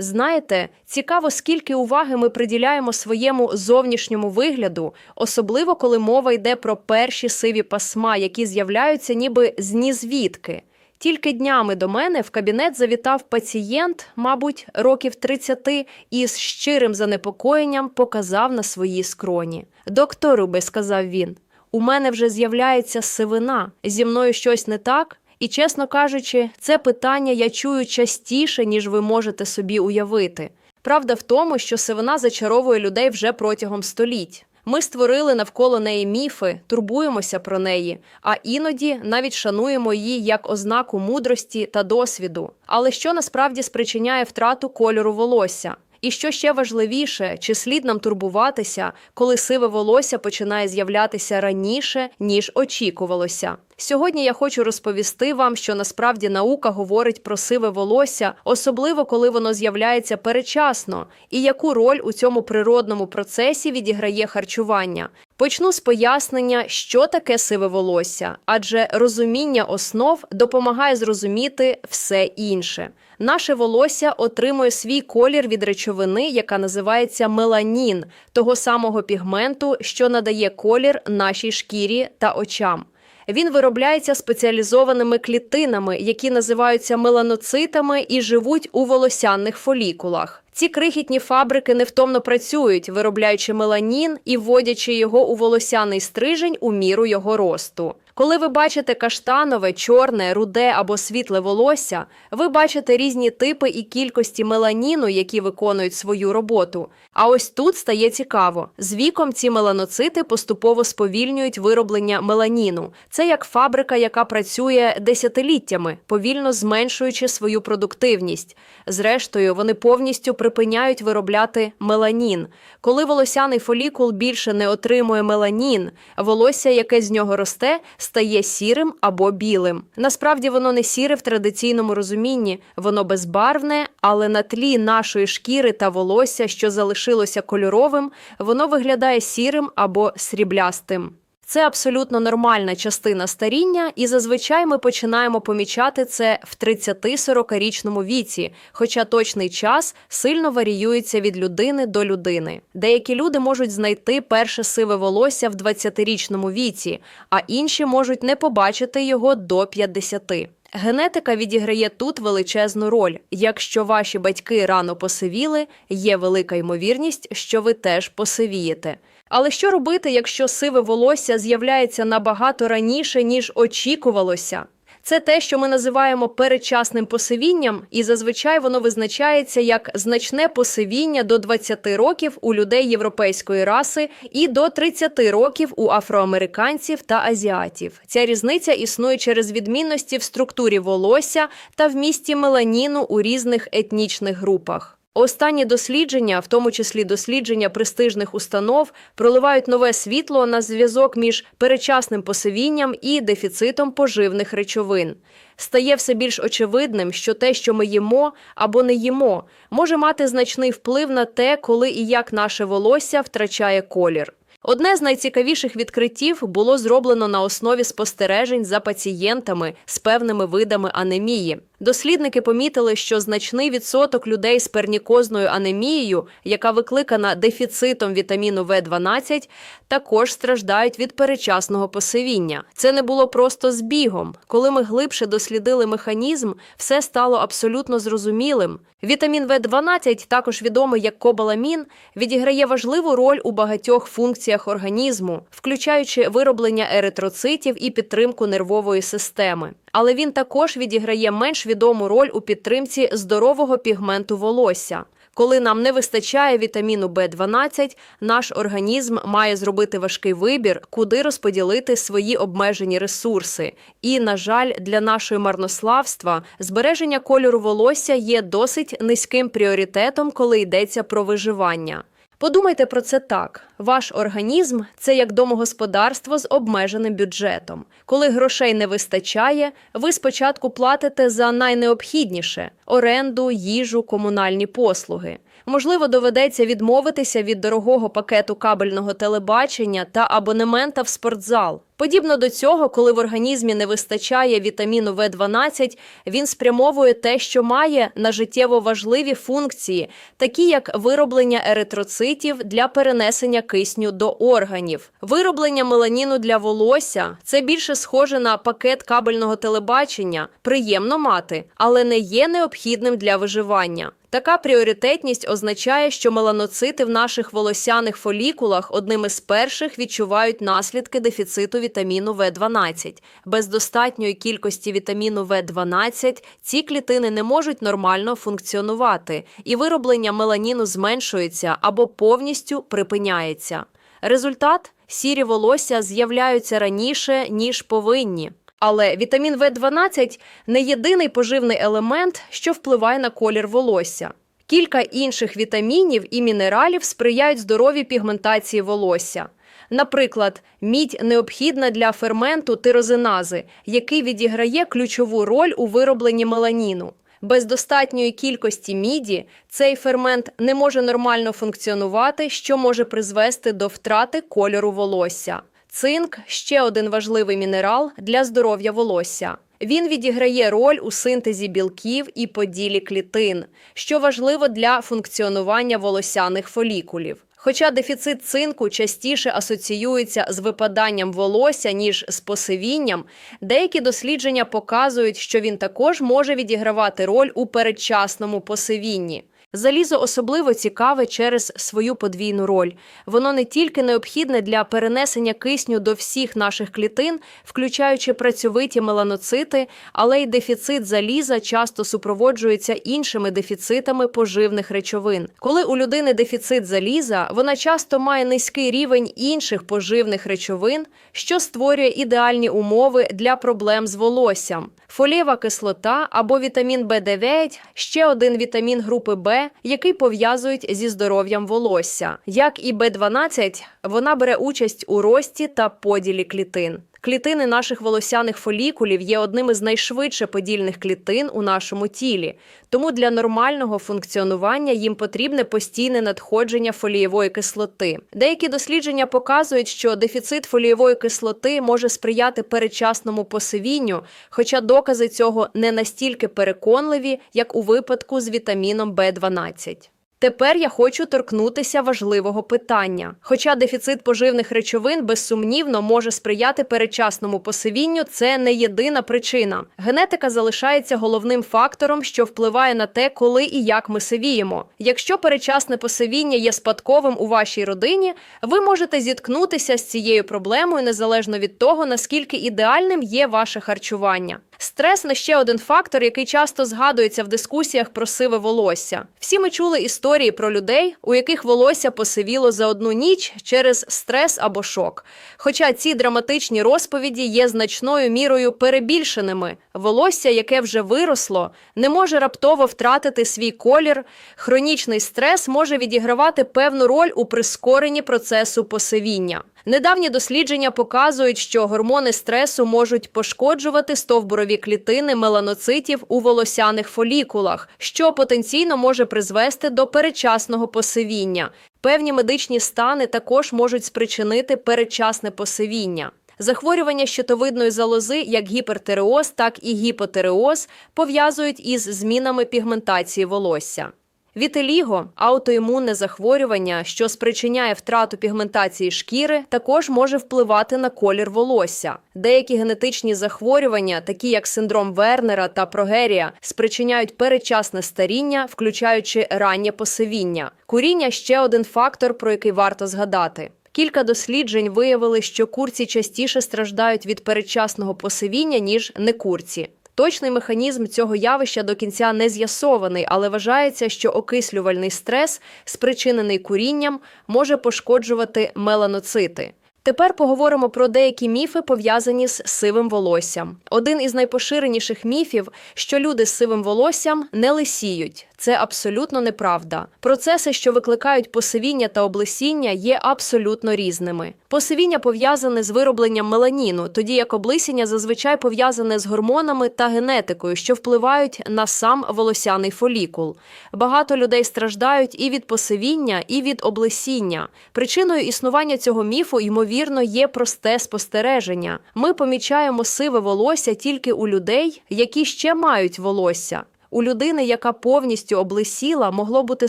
Знаєте, цікаво, скільки уваги ми приділяємо своєму зовнішньому вигляду, особливо коли мова йде про перші сиві пасма, які з'являються ніби з нізвідки. Тільки днями до мене в кабінет завітав пацієнт, мабуть, років 30, і з щирим занепокоєнням показав на свої скроні. Доктор Рубе, сказав він, у мене вже з'являється сивина. Зі мною щось не так? І, чесно кажучи, це питання я чую частіше, ніж ви можете собі уявити. Правда в тому, що сивина зачаровує людей вже протягом століть. Ми створили навколо неї міфи, турбуємося про неї, а іноді навіть шануємо її як ознаку мудрості та досвіду. Але що насправді спричиняє втрату кольору волосся? І що ще важливіше, чи слід нам турбуватися, коли сиве волосся починає з'являтися раніше, ніж очікувалося? Сьогодні я хочу розповісти вам, що насправді наука говорить про сиве волосся, особливо коли воно з'являється перечасно, і яку роль у цьому природному процесі відіграє харчування. Почну з пояснення, що таке сиве волосся, адже розуміння основ допомагає зрозуміти все інше. Наше волосся отримує свій колір від речовини, яка називається меланін, того самого пігменту, що надає колір нашій шкірі та очам. Він виробляється спеціалізованими клітинами, які називаються меланоцитами і живуть у волосяних фолікулах. Ці крихітні фабрики невтомно працюють, виробляючи меланін і вводячи його у волосяний стрижень у міру його росту. Коли ви бачите каштанове, чорне, руде або світле волосся, ви бачите різні типи і кількості меланіну, які виконують свою роботу. А ось тут стає цікаво: з віком ці меланоцити поступово сповільнюють вироблення меланіну. Це як фабрика, яка працює десятиліттями, повільно зменшуючи свою продуктивність. Зрештою, вони повністю припиняють виробляти меланін. Коли волосяний фолікул більше не отримує меланін, волосся, яке з нього росте, стає сірим або білим. Насправді воно не сіре в традиційному розумінні, воно безбарвне, але на тлі нашої шкіри та волосся, що залишилося кольоровим, воно виглядає сірим або сріблястим. Це абсолютно нормальна частина старіння, і зазвичай ми починаємо помічати це в 30-40-річному віці, хоча точний час сильно варіюється від людини до людини. Деякі люди можуть знайти перше сиве волосся в 20-річному віці, а інші можуть не побачити його до 50. Генетика відіграє тут величезну роль. Якщо ваші батьки рано посивіли, є велика ймовірність, що ви теж посивієте. Але що робити, якщо сиве волосся з'являється набагато раніше, ніж очікувалося? Це те, що ми називаємо передчасним посивінням, і зазвичай воно визначається як значне посивіння до 20 років у людей європейської раси і до 30 років у афроамериканців та азіатів. Ця різниця існує через відмінності в структурі волосся та вмісті меланіну у різних етнічних групах. Останні дослідження, в тому числі дослідження престижних установ, проливають нове світло на зв'язок між перечасним посивінням і дефіцитом поживних речовин. Стає все більш очевидним, що те, що ми їмо або не їмо, може мати значний вплив на те, коли і як наше волосся втрачає колір. Одне з найцікавіших відкриттів було зроблено на основі спостережень за пацієнтами з певними видами анемії. Дослідники помітили, що значний відсоток людей з пернікозною анемією, яка викликана дефіцитом вітаміну В12, також страждають від перечасного посивіння. Це не було просто збігом. Коли ми глибше дослідили механізм, все стало абсолютно зрозумілим. Вітамін В12, також відомий як кобаламін, відіграє важливу роль у багатьох функціях організму, включаючи вироблення еритроцитів і підтримку нервової системи. Але він також відіграє менш відому роль у підтримці здорового пігменту волосся. Коли нам не вистачає вітаміну В12, наш організм має зробити важкий вибір, куди розподілити свої обмежені ресурси. І, на жаль, для нашої марнославства збереження кольору волосся є досить низьким пріоритетом, коли йдеться про виживання. Подумайте про це так: ваш організм це як домогосподарство з обмеженим бюджетом. Коли грошей не вистачає, ви спочатку платите за найнеобхідніше оренду, їжу, комунальні послуги. Можливо, доведеться відмовитися від дорогого пакету кабельного телебачення та абонемента в спортзал. Подібно до цього, коли в організмі не вистачає вітаміну В12, він спрямовує те, що має на життєво важливі функції, такі як вироблення еритроцитів для перенесення кисню до органів. Вироблення меланіну для волосся це більше схоже на пакет кабельного телебачення, приємно мати, але не є необхідним для виживання. Така пріоритетність означає, що меланоцити в наших волосяних фолікулах одним із перших відчувають наслідки дефіциту вітаміну В12. Без достатньої кількості вітаміну В12 ці клітини не можуть нормально функціонувати, і вироблення меланіну зменшується або повністю припиняється. Результат сірі волосся з'являються раніше, ніж повинні. Але вітамін В12 не єдиний поживний елемент, що впливає на колір волосся. Кілька інших вітамінів і мінералів сприяють здоровій пігментації волосся. Наприклад, мідь необхідна для ферменту тирозинази, який відіграє ключову роль у виробленні меланіну. Без достатньої кількості міді цей фермент не може нормально функціонувати, що може призвести до втрати кольору волосся. Цинк ще один важливий мінерал для здоров'я волосся. Він відіграє роль у синтезі білків і поділі клітин, що важливо для функціонування волосяних фолікулів. Хоча дефіцит цинку частіше асоціюється з випаданням волосся, ніж з посивінням, деякі дослідження показують, що він також може відігравати роль у передчасному посивінні. Залізо особливо цікаве через свою подвійну роль. Воно не тільки необхідне для перенесення кисню до всіх наших клітин, включаючи працьовиті меланоцити, але й дефіцит заліза часто супроводжується іншими дефіцитами поживних речовин. Коли у людини дефіцит заліза, вона часто має низький рівень інших поживних речовин, що створює ідеальні умови для проблем з волоссям. Фолієва кислота або вітамін В9 – ще один вітамін групи Б, який пов'язують зі здоров'ям волосся. Як і В12, вона бере участь у рості та поділі клітин. Клітини наших волосяних фолікулів є одним із найшвидше подільних клітин у нашому тілі, тому для нормального функціонування їм потрібне постійне надходження фолієвої кислоти. Деякі дослідження показують, що дефіцит фолієвої кислоти може сприяти передчасному посивінню, хоча докази цього не настільки переконливі, як у випадку з вітаміном В12. Тепер я хочу торкнутися важливого питання. Хоча дефіцит поживних речовин безсумнівно може сприяти передчасному посивінню, це не єдина причина. Генетика залишається головним фактором, що впливає на те, коли і як ми сивіємо. Якщо передчасне посивіння є спадковим у вашій родині, ви можете зіткнутися з цією проблемою незалежно від того, наскільки ідеальним є ваше харчування. Стрес не ще один фактор, який часто згадується в дискусіях про сиве волосся. Всі ми чули історії про людей, у яких волосся посивіло за одну ніч через стрес або шок. Хоча ці драматичні розповіді є значною мірою перебільшеними. Волосся, яке вже виросло, не може раптово втратити свій колір. Хронічний стрес може відігравати певну роль у прискоренні процесу посивіння. Недавні дослідження показують, що гормони стресу можуть пошкоджувати стовбурові клітини меланоцитів у волосяних фолікулах, що потенційно може призвести до передчасного посивіння. Певні медичні стани також можуть спричинити передчасне посивіння. Захворювання щитовидної залози, як гіпертиреоз, так і гіпотереоз, пов'язують із змінами пігментації волосся. Вітеліго аутоімунне захворювання, що спричиняє втрату пігментації шкіри, також може впливати на колір волосся. Деякі генетичні захворювання, такі як синдром Вернера та прогерія, спричиняють передчасне старіння, включаючи раннє посивіння. Куріння ще один фактор, про який варто згадати. Кілька досліджень виявили, що курці частіше страждають від передчасного посивіння, ніж некурці. Точний механізм цього явища до кінця не з'ясований, але вважається, що окислювальний стрес, спричинений курінням, може пошкоджувати меланоцити. Тепер поговоримо про деякі міфи, пов'язані з сивим волоссям. Один із найпоширеніших міфів, що люди з сивим волоссям не лисіють. Це абсолютно неправда. Процеси, що викликають посивіння та облесіння, є абсолютно різними. Посивіння пов'язане з виробленням меланіну, тоді як облисіння зазвичай пов'язане з гормонами та генетикою, що впливають на сам волосяний фолікул. Багато людей страждають і від посивіння, і від облесіння. Причиною існування цього міфу, ймовірно, є просте спостереження. Ми помічаємо сиве волосся тільки у людей, які ще мають волосся. У людини, яка повністю облисіла, могло бути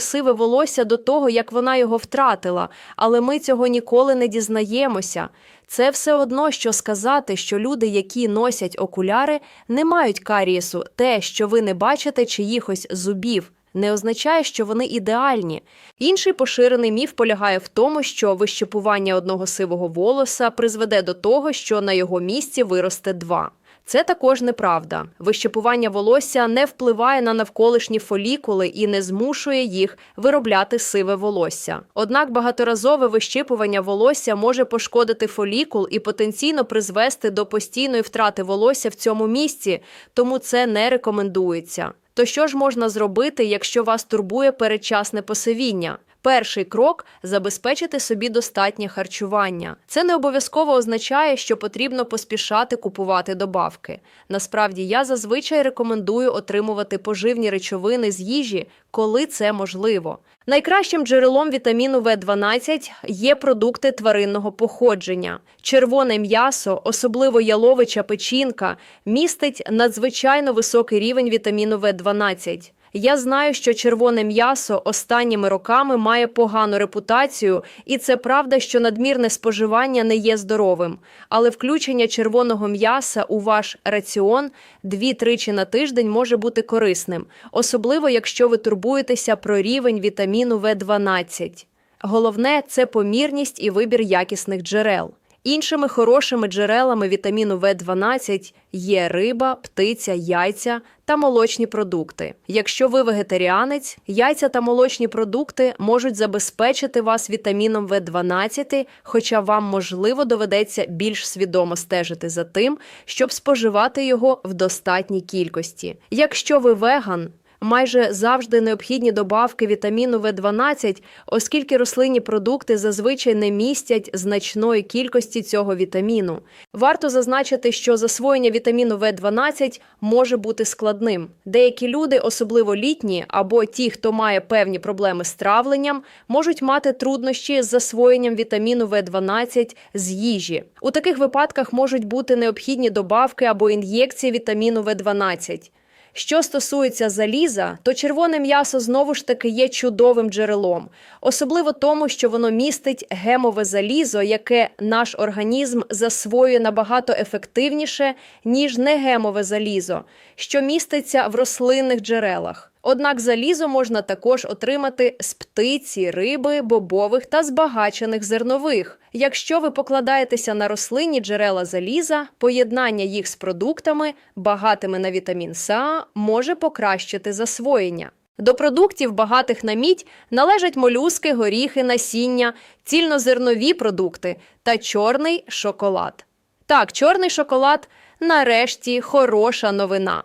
сиве волосся до того, як вона його втратила, але ми цього ніколи не дізнаємося. Це все одно, що сказати, що люди, які носять окуляри, не мають карієсу, те, що ви не бачите чиїхось зубів. Не означає, що вони ідеальні. Інший поширений міф полягає в тому, що вищепування одного сивого волоса призведе до того, що на його місці виросте два. Це також неправда. Вищепування волосся не впливає на навколишні фолікули і не змушує їх виробляти сиве волосся. Однак багаторазове вищипування волосся може пошкодити фолікул і потенційно призвести до постійної втрати волосся в цьому місці, тому це не рекомендується. То що ж можна зробити, якщо вас турбує передчасне посивіння? Перший крок забезпечити собі достатнє харчування. Це не обов'язково означає, що потрібно поспішати купувати добавки. Насправді, я зазвичай рекомендую отримувати поживні речовини з їжі, коли це можливо. Найкращим джерелом вітаміну В12 є продукти тваринного походження. Червоне м'ясо, особливо яловича печінка, містить надзвичайно високий рівень вітаміну В12. Я знаю, що червоне м'ясо останніми роками має погану репутацію, і це правда, що надмірне споживання не є здоровим. Але включення червоного м'яса у ваш раціон дві-тричі на тиждень може бути корисним, особливо якщо ви турбуєтеся про рівень вітаміну В12. Головне це помірність і вибір якісних джерел. Іншими хорошими джерелами вітаміну В12 є риба, птиця, яйця та молочні продукти. Якщо ви вегетаріанець, яйця та молочні продукти можуть забезпечити вас вітаміном В12, хоча вам можливо доведеться більш свідомо стежити за тим, щоб споживати його в достатній кількості. Якщо ви веган, майже завжди необхідні добавки вітаміну В12, оскільки рослинні продукти зазвичай не містять значної кількості цього вітаміну. Варто зазначити, що засвоєння вітаміну В12 може бути складним. Деякі люди, особливо літні або ті, хто має певні проблеми з травленням, можуть мати труднощі з засвоєнням вітаміну В12 з їжі. У таких випадках можуть бути необхідні добавки або ін'єкції вітаміну В12. Що стосується заліза, то червоне м'ясо знову ж таки є чудовим джерелом, особливо тому, що воно містить гемове залізо, яке наш організм засвоює набагато ефективніше, ніж негемове залізо, що міститься в рослинних джерелах. Однак залізо можна також отримати з птиці, риби, бобових та збагачених зернових. Якщо ви покладаєтеся на рослинні джерела заліза, поєднання їх з продуктами, багатими на вітамін С, може покращити засвоєння. До продуктів, багатих на мідь, належать молюски, горіхи, насіння, цільнозернові продукти та чорний шоколад. Так, чорний шоколад нарешті хороша новина.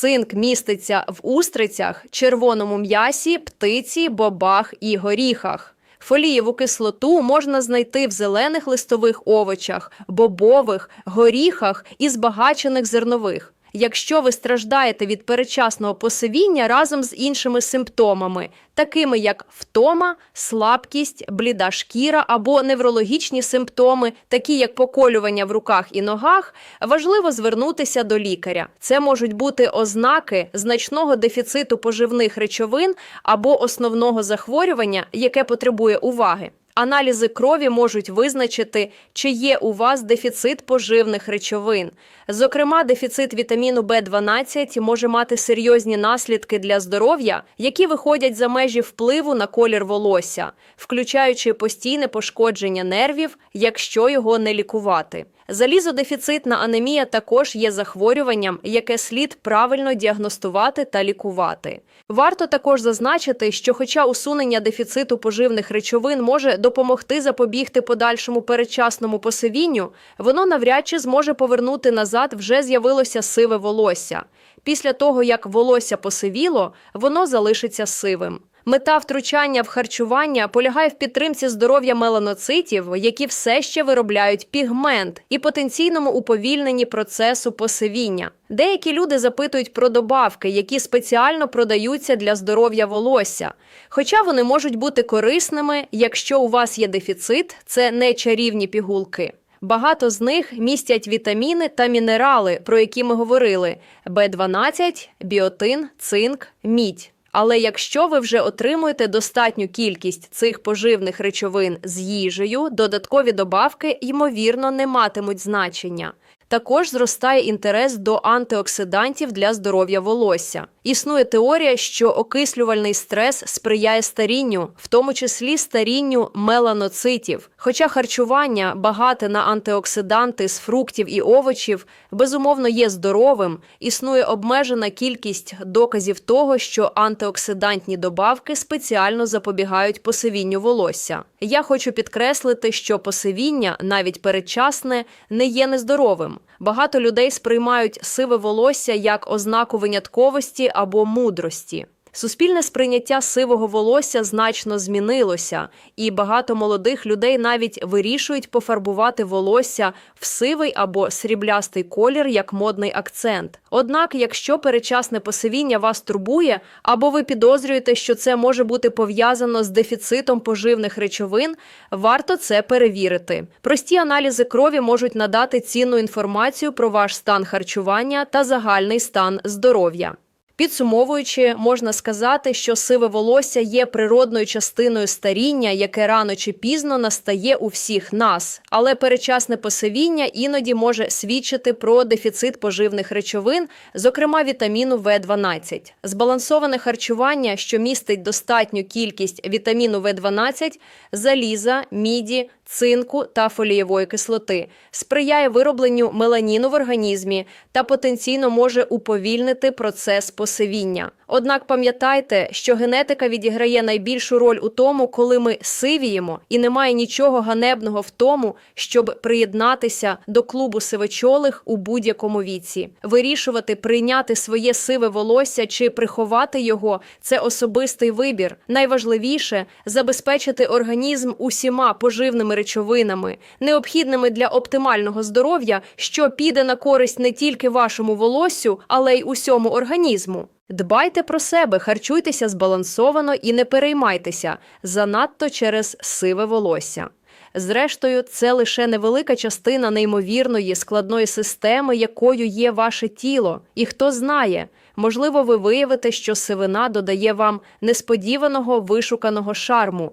Цинк міститься в устрицях, червоному м'ясі, птиці, бобах і горіхах. Фолієву кислоту можна знайти в зелених листових овочах, бобових, горіхах і збагачених зернових. Якщо ви страждаєте від перечасного посивіння разом з іншими симптомами, такими як втома, слабкість, бліда шкіра або неврологічні симптоми, такі як поколювання в руках і ногах, важливо звернутися до лікаря. Це можуть бути ознаки значного дефіциту поживних речовин або основного захворювання, яке потребує уваги. Аналізи крові можуть визначити, чи є у вас дефіцит поживних речовин. Зокрема, дефіцит вітаміну В12 може мати серйозні наслідки для здоров'я, які виходять за межі впливу на колір волосся, включаючи постійне пошкодження нервів, якщо його не лікувати. Залізодефіцитна анемія також є захворюванням, яке слід правильно діагностувати та лікувати. Варто також зазначити, що, хоча усунення дефіциту поживних речовин може допомогти запобігти подальшому передчасному посивінню, воно навряд чи зможе повернути назад вже з'явилося сиве волосся. Після того, як волосся посивіло, воно залишиться сивим. Мета втручання в харчування полягає в підтримці здоров'я меланоцитів, які все ще виробляють пігмент, і потенційному уповільненні процесу посивіння. Деякі люди запитують про добавки, які спеціально продаються для здоров'я волосся. Хоча вони можуть бути корисними, якщо у вас є дефіцит, це не чарівні пігулки. Багато з них містять вітаміни та мінерали, про які ми говорили: Б12, біотин, цинк, мідь. Але якщо ви вже отримуєте достатню кількість цих поживних речовин з їжею, додаткові добавки, ймовірно, не матимуть значення. Також зростає інтерес до антиоксидантів для здоров'я волосся. Існує теорія, що окислювальний стрес сприяє старінню, в тому числі старінню меланоцитів. Хоча харчування багате на антиоксиданти з фруктів і овочів, безумовно є здоровим, існує обмежена кількість доказів того, що антиоксидантні добавки спеціально запобігають посивінню волосся. Я хочу підкреслити, що посивіння, навіть передчасне, не є нездоровим. Багато людей сприймають сиве волосся як ознаку винятковості або мудрості. Суспільне сприйняття сивого волосся значно змінилося, і багато молодих людей навіть вирішують пофарбувати волосся в сивий або сріблястий колір як модний акцент. Однак, якщо перечасне посивіння вас турбує, або ви підозрюєте, що це може бути пов'язано з дефіцитом поживних речовин, варто це перевірити. Прості аналізи крові можуть надати цінну інформацію про ваш стан харчування та загальний стан здоров'я. Підсумовуючи, можна сказати, що сиве волосся є природною частиною старіння, яке рано чи пізно настає у всіх нас, але перечасне посивіння іноді може свідчити про дефіцит поживних речовин, зокрема вітаміну В12. Збалансоване харчування, що містить достатню кількість вітаміну В12, заліза, міді, цинку та фолієвої кислоти, сприяє виробленню меланіну в організмі та потенційно може уповільнити процес посивіння. Однак пам'ятайте, що генетика відіграє найбільшу роль у тому, коли ми сивіємо, і немає нічого ганебного в тому, щоб приєднатися до клубу сивочолих у будь-якому віці. Вирішувати прийняти своє сиве волосся чи приховати його це особистий вибір. Найважливіше забезпечити організм усіма поживними речовинами, необхідними для оптимального здоров'я, що піде на користь не тільки вашому волоссю, але й усьому організму. Дбайте про себе, харчуйтеся збалансовано і не переймайтеся занадто через сиве волосся. Зрештою, це лише невелика частина неймовірної складної системи, якою є ваше тіло. І хто знає, можливо, ви виявите, що сивина додає вам несподіваного вишуканого шарму.